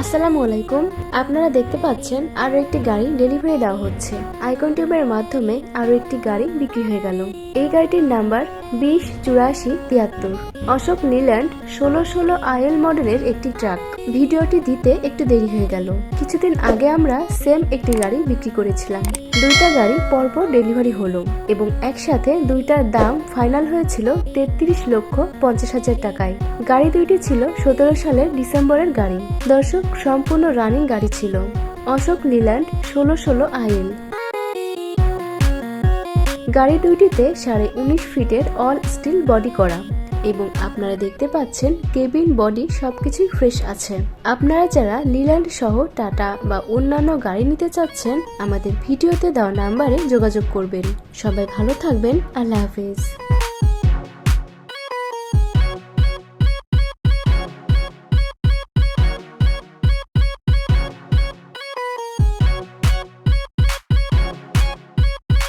আসসালামু আলাইকুম। আপনারা দেখতে পাচ্ছেন আরও একটি গাড়ি ডেলিভারি দেওয়া হচ্ছে। আইকন টিউবের মাধ্যমে আরও একটি গাড়ি বিক্রি হয়ে গেল। এই গাড়িটির নাম্বার বিশ চুরাশি তিয়াত্তর। অশোক নিল্যান্ড ষোলো ষোলো আয়েল মডেলের একটি ট্রাক। ভিডিওটি দিতে একটু দেরি হয়ে গেল। কিছুদিন আগে আমরা সেম একটি গাড়ি বিক্রি করেছিলাম। দুইটা গাড়ি পরপর ডেলিভারি হলো এবং একসাথে দুইটার দাম ফাইনাল হয়েছিল তেত্রিশ লক্ষ পঞ্চাশ হাজার টাকায়। গাড়ি দুইটি ছিল সতেরো সালের ডিসেম্বরের গাড়ি। দর্শক, সম্পূর্ণ রানিং গাড়ি ছিল। অশোক লিল্যান্ড ষোলো ষোলো আইএল। গাড়ি দুইটিতে সাড়ে উনিশ ফিটের অল স্টিল বডি করা। এবং আপনারা দেখতে পাচ্ছেন কেবিন, বডি সবকিছুই ফ্রেশ আছে। আপনারা যারা লিল্যান্ড সহ টাটা বা অন্যান্য গাড়ি নিতে চাচ্ছেন, আমাদের ভিডিওতে দেওয়া নাম্বারে যোগাযোগ করবেন। সবাই ভালো থাকবেন। আল্লাহ হাফিজ।